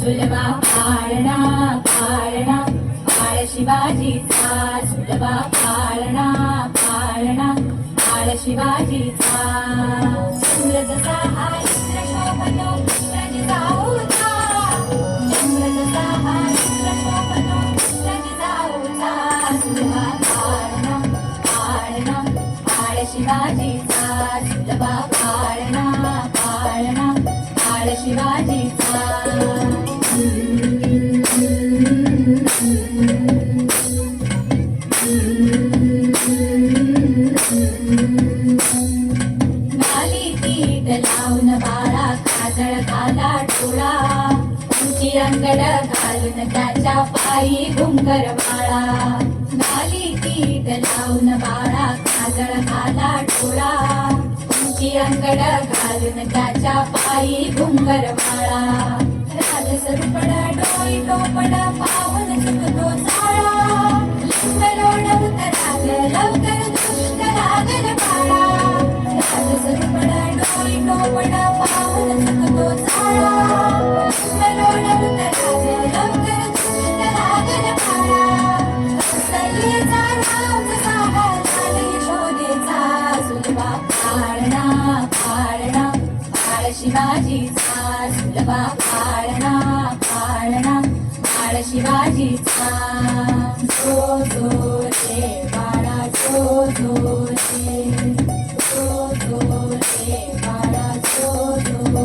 सुलभा पाळणा पाळणा. पाळ शिवाजीचा सुलभा पाळणा पाळणा. पाळ शिवाजीचा सूरजचा हा इंद्र शोभतो रज जाऊचा लावून बाळा काजळ काला टोळा उंची अंगड़ घालून त्याच्या पायी घुंगर बाळा गाली पीठ लावून बाळा काजळ काला टोळा उंची रंगड घालून त्याच्या पायी घुंगर माळा. राजस डोई टोपड पाव शिवाजी बाबा पाळणा पाळणा बाळ शिवाजीचा जो जो रे बाळा जो जो रे. जो जो रे बाळा जो जो